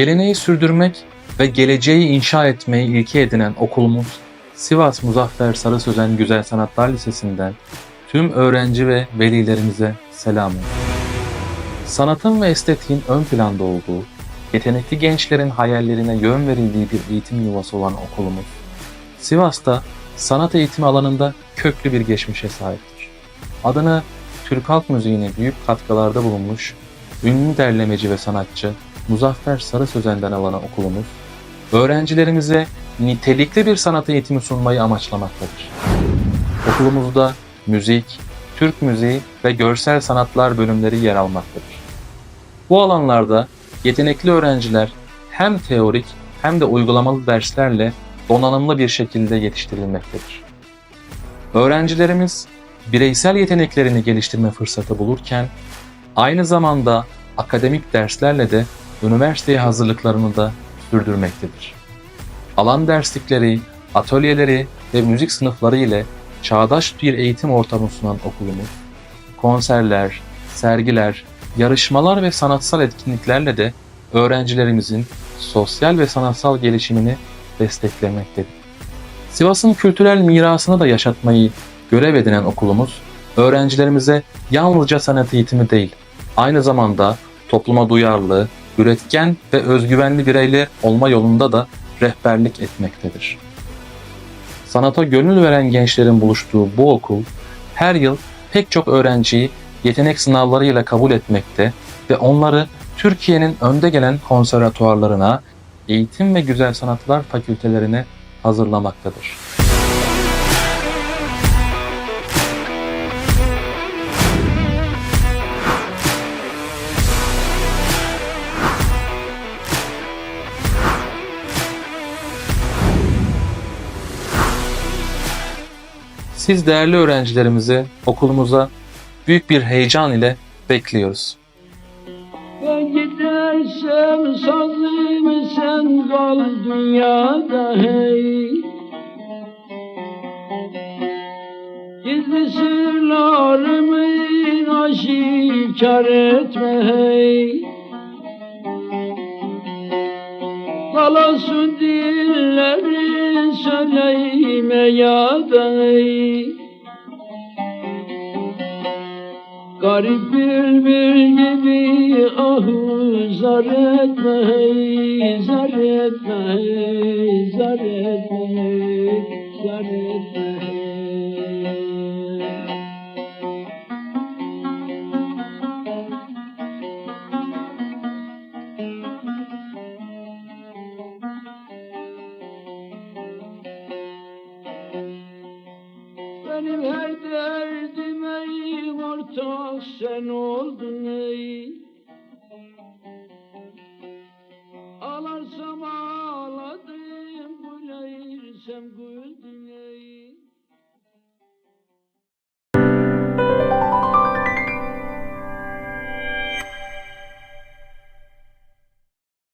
Geleneği sürdürmek ve geleceği inşa etmeyi ilke edinen okulumuz Sivas Muzaffer Sarı Sözen Güzel Sanatlar Lisesi'nden tüm öğrenci ve velilerimize selam olsun. Sanatın ve estetiğin ön planda olduğu, yetenekli gençlerin hayallerine yön verildiği bir eğitim yuvası olan okulumuz, Sivas'ta sanat eğitimi alanında köklü bir geçmişe sahiptir. Adını Türk halk müziğine büyük katkılarda bulunmuş, ünlü derlemeci ve sanatçı Muzaffer Sarı Sözen'den alan okulumuz, öğrencilerimize nitelikli bir sanat eğitimi sunmayı amaçlamaktadır. Okulumuzda müzik, Türk müziği ve görsel sanatlar bölümleri yer almaktadır. Bu alanlarda yetenekli öğrenciler hem teorik hem de uygulamalı derslerle donanımlı bir şekilde yetiştirilmektedir. Öğrencilerimiz bireysel yeteneklerini geliştirme fırsatı bulurken aynı zamanda akademik derslerle de üniversiteye hazırlıklarını da sürdürmektedir. Alan derslikleri, atölyeleri ve müzik sınıfları ile çağdaş bir eğitim ortamı sunan okulumuz, konserler, sergiler, yarışmalar ve sanatsal etkinliklerle de öğrencilerimizin sosyal ve sanatsal gelişimini desteklemektedir. Sivas'ın kültürel mirasını da yaşatmayı görev edinen okulumuz, öğrencilerimize yalnızca sanat eğitimi değil, aynı zamanda topluma duyarlı, üretken ve özgüvenli bireyler olma yolunda da rehberlik etmektedir. Sanata gönül veren gençlerin buluştuğu bu okul, her yıl pek çok öğrenciyi yetenek sınavlarıyla kabul etmekte ve onları Türkiye'nin önde gelen konservatuarlarına, eğitim ve güzel sanatlar fakültelerine hazırlamaktadır. Siz değerli öğrencilerimizi okulumuza büyük bir heyecan ile bekliyoruz. Ben gidersem sazım sen kal dünyada hey Gizli sırlarımı aşikar etme hey Kalasın dilleri söyleyme ya hey Garip bülbül gibi ahu zar etme zar etme zar etme Benim her derdim ey ortak sen oldun ey. Ağlarsam ağladım, gülersem güldüm